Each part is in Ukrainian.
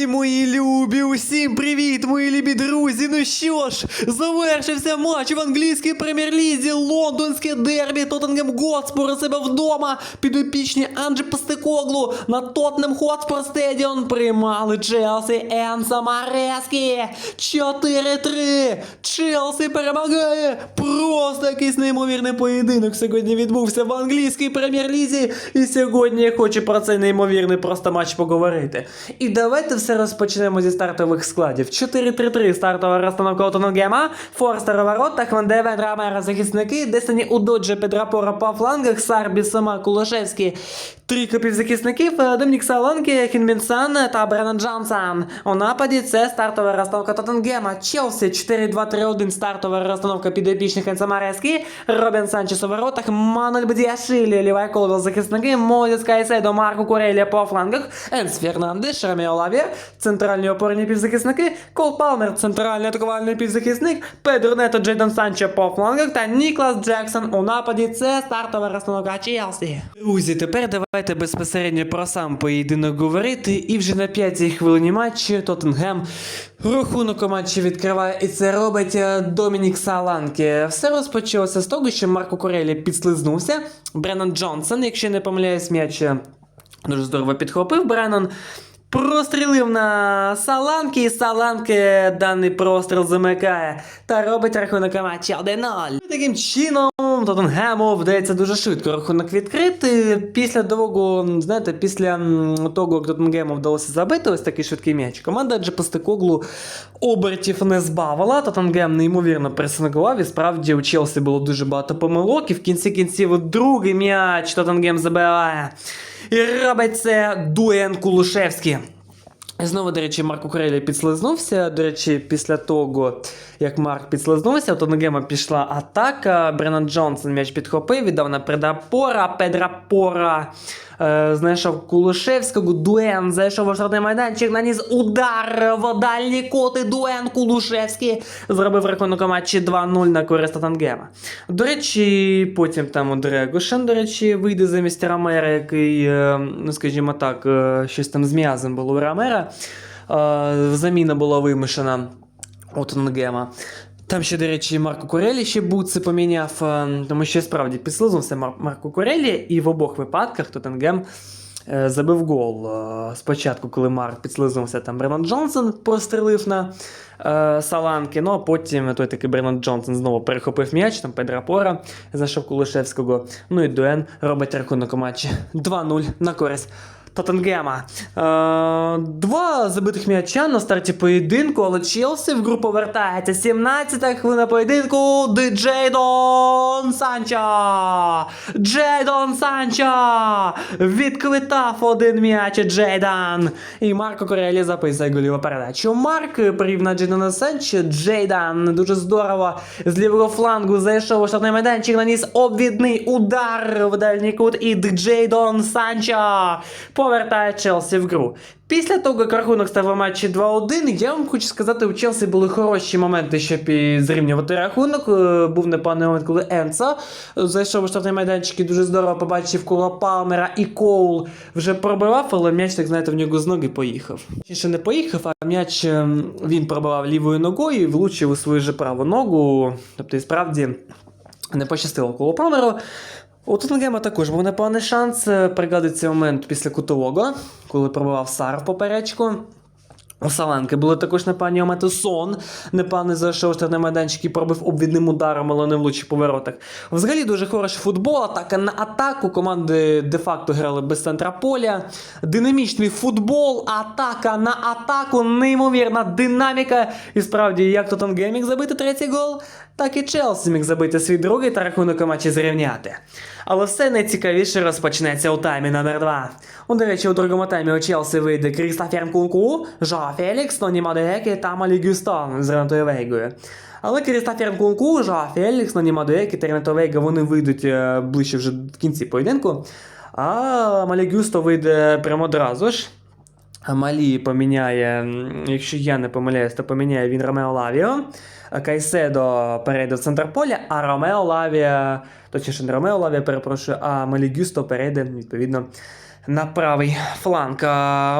Друзі, мої любі, усім привіт, мої любі друзі. Ну що ж, завершився матч в англійській прем'єр-лізі. Лондонське дербі. Тоттенгем Готспор у себе вдома. Підопічні Анджі Пастекоглу на Тоттенем Хотспор Стедіон приймали Челсі Енса Марескі. 4-3. Челсі перемагає. Просто якийсь неймовірний поєдинок сьогодні відбувся в англійській прем'єр-лізі. І сьогодні я хочу про цей неймовірний просто матч поговорити. І давайте все розпочнемо зі стартових складів. 4-3-3 стартова розстановка у Тоттенгема, Форстер у воротах, Ван Девен, Рамера захисники, Десані Удоджа, Педрапора по флангах, Сарбі, Сама, Кулашевський, три захисників, е, Домінік Салонки, Хінмінсан та Бреннан Джонсон. У нападі це стартова розстановка Тоттенгема. Челсі 4-2-3-1 стартова розстановка підопічних Енсамарески, Робін Санчес у воротах, Мануель Бдіашилі, лівий коло захисники, Мозіс Кайседо, Марко Курелі по флангах, Енс Фернандеш, Раміо Лавія, центральні опорні півзахисники, Кол Палмер, центральний атакувальний півзахисник, Педро Нето, Джейдон Санчо по флангах та Ніклас Джексон у нападі. Це стартова розстановка Челсі. Друзі, тепер давайте безпосередньо про сам поєдинок говорити. І вже на п'ятій хвилині матчу Тоттенгем рахунок у матчі відкриває, і це робить е, Домінік Саланке. Все розпочалося з того, що Марко Корелі підслизнувся. Бреннан Джонсон, якщо не помиляюсь, м'яч е, дуже здорово підхопив Бреннан. Прострілив на Саланки, і Саланки даний простріл замикає та робить рахунок матчі 1-0. Таким чином, Тоттенгему вдається дуже швидко рахунок відкрити. Після довго, знаєте, після того, як Тоттенгему вдалося забити ось такий швидкий м'яч, команда Джепостекоглу обертів не збавила. Тоттенгем неймовірно пресингував. І справді у Челсі було дуже багато помилок. І в кінці кінців другий м'яч Тоттенгем забиває. І робить це Дуен Кулушевський. Знову, до речі, Марк Укрелі підслизнувся. До речі, після того, як Марк підслизнувся, от Гема пішла атака. Бреннан Джонсон м'яч підхопив, віддав на Предапора, Педрапора знайшов Кулушевського, Дуен зайшов у штрафний майданчик, наніс удар в дальній кут, і Дуен Кулушевський зробив рахунок матчі 2-0 на користь Тоттенгема. До речі, потім там у Дрегошен, до речі, вийде замість Рамера, який, е, ну скажімо так, е, щось там з м'язом було у Рамера. Е, Заміна була вимушена у Тоттенгема. Там ще, до речі, Марко Курелі ще бутси поміняв, е, тому що справді підслизнувся Мар- Марко Курелі, і в обох випадках Тоттенгем е, забив гол. Е, Спочатку, коли Марк підслизнувся, там Бреннан Джонсон прострелив на Саланки, ну а потім той такий Бреннан Джонсон знову перехопив м'яч, там Педра Пора знайшов Кулишевського. Ну і Дуен робить рахунок у матчі 2-0 на користь. Тоттенгема. Е, два забитих м'яча на старті поєдинку, але Челсі в гру повертається. 17-та хвилина поєдинку. Джейдон Санчо! Джейдон Санчо! Відквитав один м'яч Джейдан. І Марко Корелі записує голіву передачу. Марк на Джейдона Санчо. Джейдан дуже здорово з лівого флангу зайшов у штатний майданчик, наніс обвідний удар в дальній кут. І Джейдон Санчо повертає Челсі в гру. Після того, як рахунок став у матчі 2-1, я вам хочу сказати, у Челсі були хороші моменти, щоб зрівнювати рахунок. Е, Був непоганий момент, коли Енса зайшов у штрафний майданчик і дуже здорово побачив коло Палмера і Коул вже пробивав, але м'яч, так знаєте, в нього з ноги поїхав. Ще не поїхав, а м'яч ем, він пробивав лівою ногою і влучив у свою же праву ногу. Тобто, і справді не пощастило коло Палмеру. У Тоттенгема також був непоганий шанс. Е, Пригадується момент після кутового, коли пробивав Сар в поперечку. У Саланки були також непогані моменти. Сон непоганий зайшов штрафний майданчик і пробив обвідним ударом, але не влучив по воротах. Взагалі дуже хороший футбол, атака на атаку. Команди де-факто грали без центра поля. Динамічний футбол, атака на атаку, неймовірна динаміка. І справді, як Тоттенгем міг забити третій гол, так і Челсі міг забити свій другий та рахунок у матчі зрівняти. Але все найцікавіше розпочнеться у таймі номер 2. У, до речі, у другому таймі у Челсі вийде Крістофер Нкунку, Жоа Фелікс, Ноні Мадуеки та Малі Гюстон з Ренатою Вейгою. Але Крістофер Нкунку, Жоа Фелікс, Ноні Мадуеки та Ренато Вейга вони вийдуть е, ближче вже в кінці поєдинку. А Малі Гюсто вийде прямо одразу ж. Малі поміняє, якщо я не помиляюсь, то поміняє він Ромео Лавіо. Кайседо перейде в центр поля, а Ромео Лавія, точніше не Ромео Лавія, перепрошую, а Малі Гюсто перейде, відповідно, на правий фланг.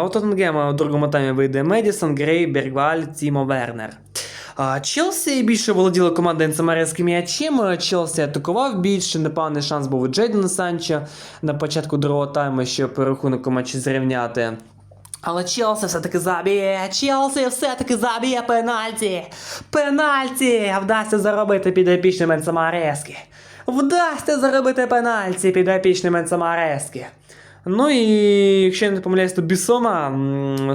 У Тоттенгема у другому таймі вийде Медісон, Грей, Бергваль, Тімо Вернер. Челсі більше володіла команда Енцемарецьким м'ячем. Челсі атакував більше. Непевний шанс був у Джейдена Санчо на початку другого тайму, щоб рахунок у матчі зрівняти. Але Челсі все-таки заб'є. Челсі все-таки заб'є пенальті. Пенальті! Вдасться заробити підопічним Енцемарески. Вдасться заробити пенальті підопічним Енцемарески. Ну і якщо я не помиляюсь, то Бісома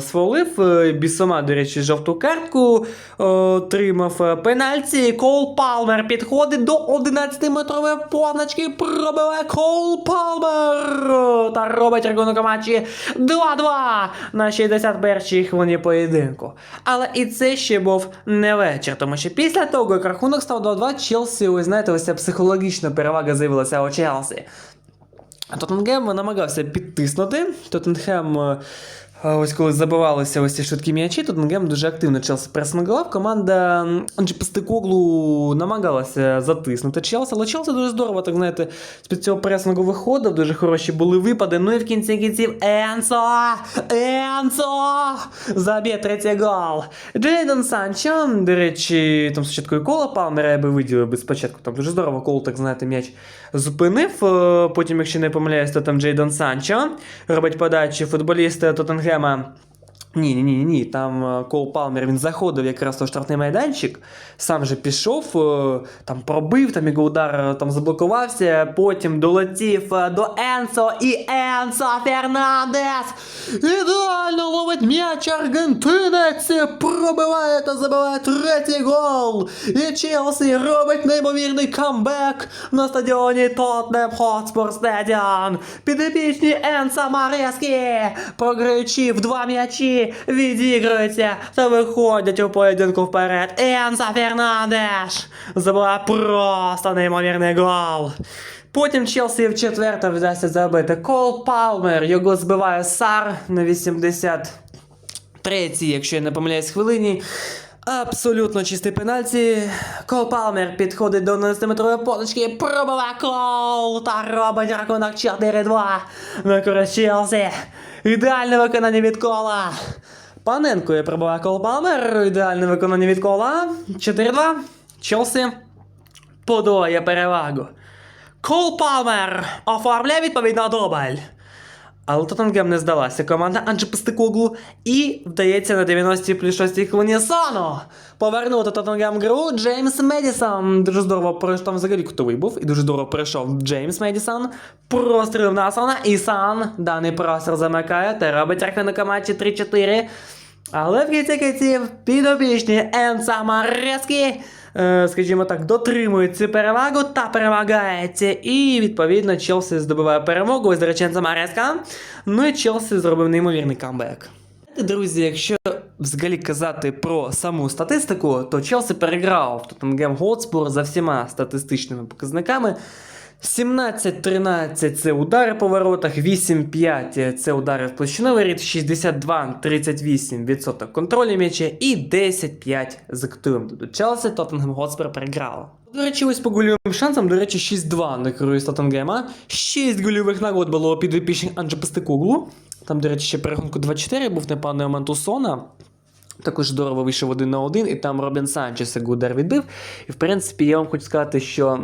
свалив. Е, Бісома, до речі, жовту картку е, отримав е, пенальті. Кол Палмер підходить до 11-метрової позначки. Пробиває Кол Палмер. Та робить рахунок матчі 2-2 на 61-й хвилині поєдинку. Але і це ще був не вечір, тому що після того, як рахунок став 2-2, Челсі, ви знаєте, ось ця психологічна перевага з'явилася у Челсі. Тоттенгем намагався підтиснути. Тоттенхем, е, ось коли забивалися ось ці швидкі м'ячі, Тоттенгем дуже активно Челсі пресингував. Команда Пестекоглу намагалася затиснути Челсі, але Челсі дуже здорово, так знаєте, з-під цього пресингу виходив, дуже хороші були випади. Ну і в кінці кінців Енсо! Енсо! Заб'є третій гол. Джейден Санчо, до речі, там спочатку і коло Палмера я би виділив би спочатку. Там дуже здорово кол, так знаєте, м'яч зупинив. Е, Потім, якщо не помиляюсь, то там Джейден Санчо робить подачі футболіста Тоттенгема. Ні, ні, ні, ні. Там е, Кол Палмер він заходив якраз у штрафний майданчик, сам же пішов, е, там пробив, там його удар е, там заблокувався, потім долетів до Енсо і Енсо Фернандес. Ідеально ловить м'яч аргентинець, пробиває та забиває третій гол. І Челсі робить неймовірний камбек на стадіоні Тотнем Хотспур Стадіон. Підопічні Енса Марескі, програючи в два м'ячі, відігруються та виходять у поєдинку вперед. Енса Фернандеш забиває просто неймовірний гол. Потім Челсі в четверте вдасться забити Кол Палмер, його збиває Сар на 83-й, якщо я не помиляюсь, хвилині. Абсолютно чистий пенальті. Кол Палмер підходить до 11-метрової позначки, пробиває кол та робить рахунок 4-2 на користь. Ідеальне виконання від кола. Паненко пробиває кол Палмер. Ідеальне виконання від кола. 4-2. Челсі подвоє перевагу. Кол Палмер оформляє відповідно дубль. Але Тоттенгем не здалася команда Анджі Пестекоглу і вдається на 90 плюс 6 хвилині Сону повернути Тоттенгем гру Джеймс Медісон. Дуже здорово пройшов там взагалі кутовий був, і дуже здорово пройшов Джеймс Медісон. Прострілив на Сона, і Сан даний простір замикає та робить рахунок матчі 3-4. Але в кінці кінців підопічні Енса Марескі, е, скажімо так, дотримують цю перевагу та перемагається. І відповідно Челсі здобуває перемогу. До речі, Енса Ну і Челсі зробив неймовірний камбек. Друзі, якщо взагалі казати про саму статистику, то Челсі переграв Тоттенгем Готспур за всіма статистичними показниками. 17-13 це удари по воротах, 8-5 це удари в площиновий рід, 62-38% контролю м'яча і 10-5 з активом. Тобто Челсі Тоттенгем Готспур переграло. До речі, ось по гольовим шансам, до речі, 6-2 на користь Тоттенгема. 6 гольових нагод було під епічних Анджа Пестекоглу. Там, до речі, ще по рахунку 2-4 був непевний момент у Сона. Також здорово вийшов один на один, і там Робін Санчес удар відбив. І в принципі, я вам хочу сказати, що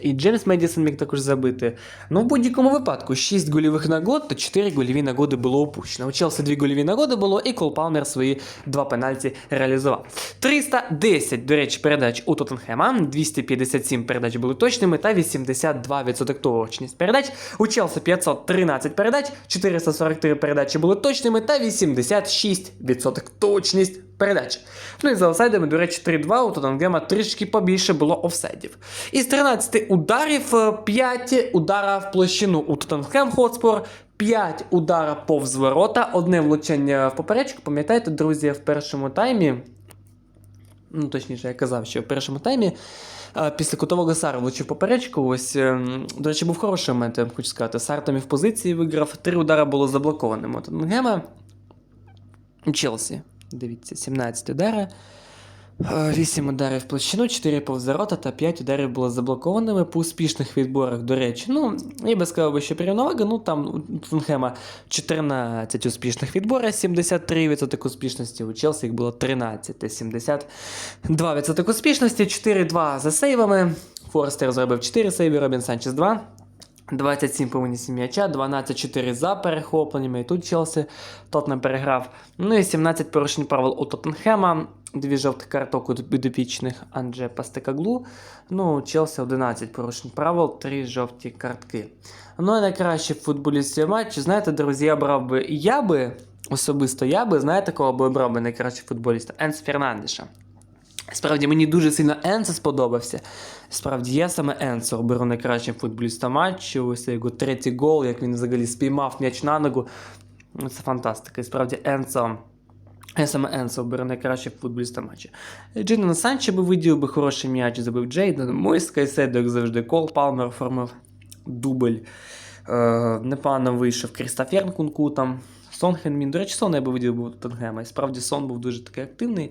і Джеймс Медісон міг також забити. Ну, в будь-якому випадку, 6 гольових нагод та 4 гольові нагоди було опущено. У Челсі 2 гольові нагоди було, і Кол свої два пенальті реалізував. 310, до речі, передач у Тоттенхема, 257 передач були точними та 82% точність передач. У Челсі 513 передач, 443 передачі були точними та 86% точність передач. Ну і за офсайдами, до речі, 3-2 у Тоттенгема трішки побільше було офсайдів. Із 13 ударів е, 5 удара в площину у Тоттенхем Хотспор, 5 удара повз ворота, одне влучання в поперечку. Пам'ятаєте, друзі, в першому таймі. Ну, точніше, я казав, що в першому таймі після кутового Сар влучив поперечку. Ось, ем, до речі, був хороший момент, я вам хочу сказати. Сар там і в позиції виграв, три удара було заблокованими. у Тоттенгема. Челсі. Дивіться, 17 удара. 8 ударів в площину, 4 повз ворота та 5 ударів було заблокованими по успішних відборах, до речі. Ну, я би сказав, що рівновага, ну там у Тоттенхема 14 успішних відборів, 73% успішності, у Челсі їх було 13, 72% успішності, 4-2 за сейвами. Форстер зробив 4 сейви, Робін Санчес 2. 27 по винесі м'яча, 12-4 за перехопленнями. І тут Челсі Тотнем переграв. Ну і 17 порушень правил у Тоттенхема. Дві жовтих карток у підопічних Андже Пастекаглу. Ну, Челсі 11 порушень правил, 3 жовті картки. Ну і найкраще футболіст цього матчу. Знаєте, друзі, я брав би. Я би особисто я би, знаєте, кого би обрав би найкраще футболіста? Енс Фернандеша. Справді мені дуже сильно Енце сподобався. Справді, я саме Енсо беру найкращим футболістом матчу. Ось його третій гол, як він взагалі спіймав м'яч на ногу. Ну, Це фантастика. І справді Енсо. Я саме Енсо беру найкращим футболістом матчу. Джейден Санчо би виділив би хороший м'яч, забив Джейден. Мойс Кайседо, як завжди, Кол Палмер оформив дубль. Е, непогано вийшов Крістофер Кунку там. Сон Хенмін. До речі, Сон я би виділив був Тоттенгема. І справді Сон був дуже такий активний.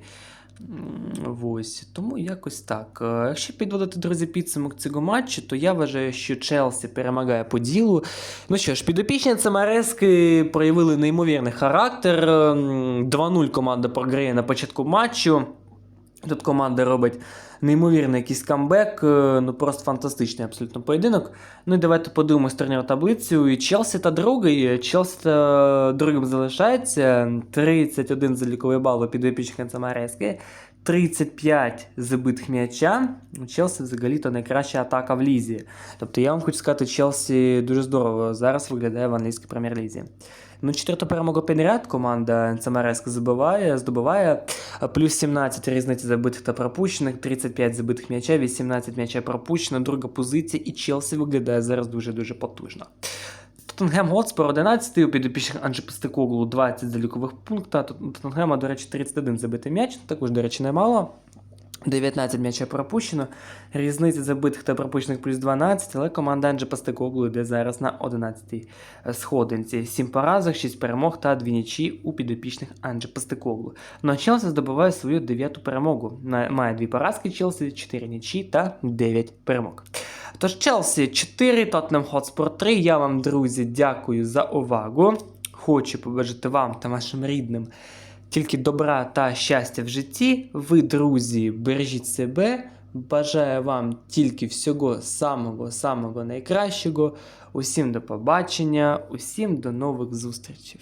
Ось, тому якось так. Е, Якщо підводити, друзі, підсумок цього матчу, то я вважаю, що Челсі перемагає по ділу. Ну що ж, підопічні Цемарески проявили неймовірний характер. 2-0 команда програє на початку матчу. Тут команда робить неймовірний якийсь камбек, е, ну просто фантастичний абсолютно поєдинок. Ну і давайте подивимось турнірну таблицю. І Челсі та другий. Челсі та другим залишається 31 заліковий бал у підопічних Цемарески. 35 забитих м'яча. У Челсі взагалі-то найкраща атака в лізі. Тобто я вам хочу сказати, Челсі дуже здорово зараз виглядає в англійській прем'єр-лізі. Ну, четверту перемогу підряд команда ЦМРС забиває, здобуває. Плюс 17 різниці забитих та пропущених, 35 забитих м'яча, 18 м'яча пропущено, друга позиція, і Челсі виглядає зараз дуже-дуже потужно. Тоттенгем Готспор 11 у підопічних Анджі Пестекоглу 20 залікових пункта. Тут Тоттенгема, до речі, 31 забитий м'яч, також, до речі, немало. 19 м'яча пропущено, різниця забитих та пропущених плюс 12, але команда Анджі Пастекоглу йде зараз на 11-й сходинці. 7 поразок, 6 перемог та 2 нічі у підопічних Анджі Пастекоглу. Ну а Челсі здобуває свою 9-ту перемогу. Має 2 поразки Челсі, 4 нічі та 9 перемог. Тож Челсі 4, Тоттенхем Хотспор 3. Я вам, друзі, дякую за увагу. Хочу побажати вам та вашим рідним тільки добра та щастя в житті. Ви, друзі, бережіть себе. Бажаю вам тільки всього самого самого найкращого. Усім до побачення, усім до нових зустрічей.